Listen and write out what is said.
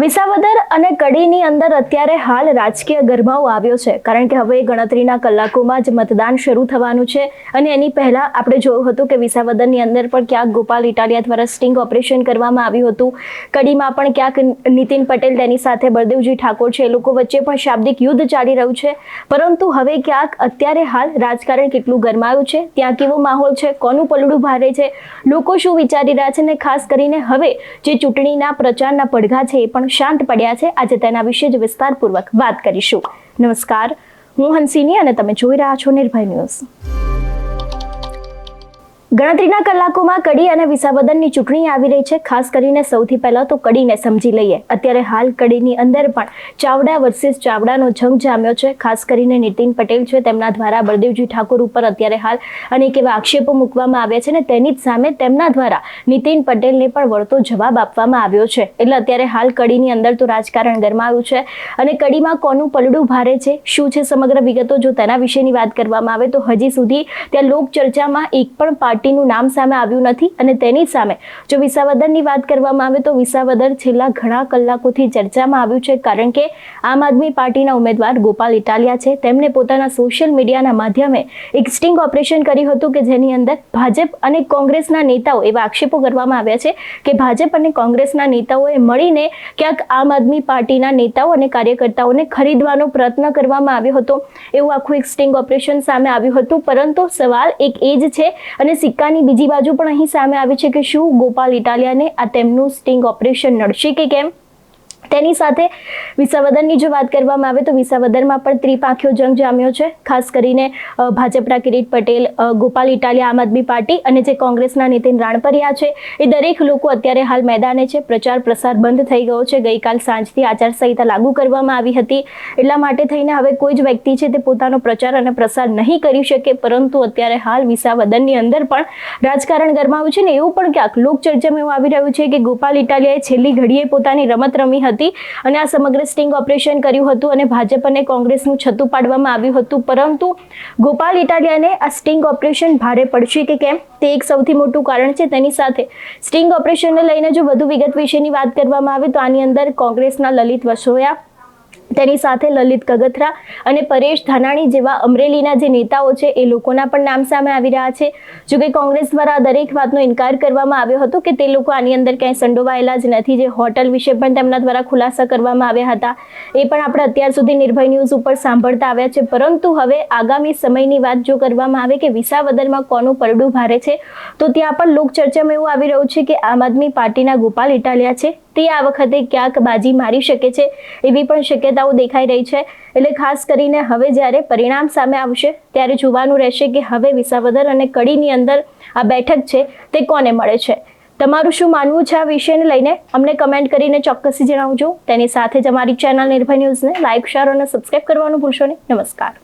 વિસાવદર અને કડીની અંદર અત્યારે હાલ રાજકીય ગરબાઓ આવ્યો છે. કારણ કે હવે ગણતરીના કલાકોમાં જ મતદાન શરૂ થવાનું છે અને એની પહેલા આપણે જોયું હતું કે વિસાવદરની અંદર પણ ક્યાંક ગોપાલ ઇટાલિયા દ્વારા સ્ટિંગ ઓપરેશન કરવામાં આવ્યું હતું. કડીમાં પણ ક્યાંક નીતિન પટેલ તેની સાથે બળદેવજી ઠાકોર છે. એ લોકો વચ્ચે પણ શાબ્દિક યુદ્ધ ચાલી રહ્યું છે. પરંતુ હવે ક્યાંક અત્યારે હાલ રાજકારણ કેટલું ગરમાયું છે? ત્યાં કેવો માહોલ છે? કોનું પલડું ભારે છે? લોકો શું વિચારી રહ્યા છે? અને ખાસ કરીને હવે જે ચૂંટણીના પ્રચારના પડઘા છે એ પણ શાંત પડ્યા છે. આજે તેના વિશે જ વિસ્તારપૂર્વક વાત કરીશું. નમસ્કાર. હું હંસિની અને તમે જોઈ રહ્યા છો નિર્ભય ન્યૂઝ. ગણતરીના કલાકોમાં કડી અને વિસાવદનની ચૂંટણી આવી રહી છે. ખાસ કરીને સૌથી પહેલા તો કડીને સમજી લઈએ. અત્યારે હાલ કડીની અંદર પણ ચાવડા વર્સિસ ચાવડાનો જંગ જામ્યો છે. ખાસ કરીને નીતિન પટેલ છે. તેમના દ્વારા બળદેવજી ઠાકોર ઉપર અત્યારે હાલ અનેક એવા આક્ષેપો મૂકવામાં આવ્યા છે ને તેની જ સામે તેમના દ્વારા નીતિન પટેલને પણ વળતો જવાબ આપવામાં આવ્યો છે. એટલે અત્યારે હાલ કડીની અંદર તો રાજકારણ ગરમાયું છે. અને કડીમાં કોનું પલડું ભારે છે? શું છે સમગ્ર વિગતો? જો તેના વિશેની વાત કરવામાં આવે તો હજી સુધી ત્યાં લોકચર્ચામાં એક પણ પાર્ટીનું નામ સામે આવ્યું નથી અને તેની સામે જો વિસાવદરની વાત કરવામાં આવે તો વિસાવદર છેલ્લા ઘણા કલાકોથી ચર્ચામાં આવ્યું છે કારણ કે આમ આદમી પાર્ટીના ઉમેદવાર ગોપાલ ઇટાલિયા છે. તેમણે પોતાના સોશિયલ મીડિયાના માધ્યમે એક સ્ટિંગ ઓપરેશન કર્યું હતું કે જેની અંદર ભાજપ અને કોંગ્રેસના નેતાઓ એવા આક્ષેપો કરવામાં આવ્યા છે કે ભાજપ અને કોંગ્રેસના નેતાઓએ મળીને ક્યાંક આમ આદમી પાર્ટીના નેતાઓ અને કાર્યકર્તાઓને ખરીદવાનો પ્રયત્ન કરવામાં આવ્યો હતો. એવું આખું એક સ્ટિંગ ઓપરેશન સામે આવ્યું હતું. પરંતુ સવાલ એક એ જ છે અને સિક્કાની બીજી બાજુ પણ અહીં સામે આવી છે કે શું ગોપાલ ઇટાલિયાને આ તેમનું સ્ટિંગ ઓપરેશન નડશે કે કેમ? તેની સાથે વિસાવદરની જો વાત કરવામાં આવે તો વિસાવદરમાં પણ ત્રિપાંખીયો જંગ જામ્યો છે. ખાસ કરીને ભાજપના કિરીટ પટેલ ગોપાલ ઇટાલિયા, આમ આદમી પાર્ટી અને જે કોંગ્રેસના નીતિન રાણપરિયા છે, એ દરેક લોકો અત્યારે હાલ મેદાને છે. પ્રચાર પ્રસાર બંધ થઈ ગયો છે. ગઈકાલ સાંજથી આચારસંહિતા લાગુ કરવામાં આવી હતી. એટલા માટે થઈને હવે કોઈ જ વ્યક્તિ છે તે પોતાનો પ્રચાર અને પ્રસાર નહીં કરી શકે, પરંતુ અત્યારે હાલ વિસાવદનની અંદર પણ રાજકારણ ગરમાવ્યું છે ને એવું પણ ક્યાંક લોકચર્ચામાં એવું આવી રહ્યું છે કે ગોપાલ ઇટાલિયાએ છેલ્લી ઘડીએ પોતાની રમત રમી હતી અને આ સમગ્ર સ્ટિંગ ઓપરેશન કર્યું હતું અને ભાજપ અને કોંગ્રેસનું છતું પાડવામાં આવ્યું હતું. પરંતુ ગોપાલ ઇટાલિયાને આ સ્ટિંગ ઓપરેશન ભારે પડશે કે કેમ? તે એક સૌથી મોટું કારણ છે. તેની સાથે સ્ટિંગ ઓપરેશનને લઈને જો વધુ વિગત વિશેની વાત કરવામાં આવે તો આની અંદર કોંગ્રેસના લલિત વસોયા તેની સાથે લલિત કગથરા અને પરેશ ધાનાણી જેવા અમરેલીના જે નેતાઓ છે, એ લોકોના પણ નામ સામે આવી રહ્યા છે. જો કે કોંગ્રેસ દ્વારા દરેક વાતનો ઇનકાર કરવામાં આવ્યો હતો કે તે લોકો આની અંદર ક્યાંય સંડોવાયેલા જ નથી. જે હોટલ વિશે પણ તેમના દ્વારા ખુલાસા કરવામાં આવ્યા હતા, એ પણ આપણે અત્યાર સુધી નિર્ભય ન્યૂઝ ઉપર સાંભળતા આવ્યા છે. પરંતુ હવે આગામી સમયની વાત જો કરવામાં આવે કે વિસાવદરમાં કોનું પરડું ભારે છે, તો ત્યાં પણ લોકચર્ચામાં એવું આવી રહ્યું છે કે આમ આદમી પાર્ટીના ગોપાલ ઇટાલિયા છે. તે આ વખતે ક્યાંક બાજી મારી શકે છે એવી પણ શક્યતાઓ દેખાઈ રહી છે. એટલે ખાસ કરીને હવે જ્યારે પરિણામ સામે આવશે, ત્યારે જોવાનું રહેશે કે હવે વિસાવદર અને કડીની અંદર આ બેઠક છે તે કોને મળે છે. તમારું શું માનવું છે આ વિષયને લઈને? અમને કમેન્ટ કરીને ચોક્કસથી જણાવજો. તેની સાથે જ અમારી ચેનલ નિર્ભય ન્યૂઝને લાઇક શેર અને સબસ્ક્રાઇબ કરવાનું ભૂલશો નહીં. નમસ્કાર.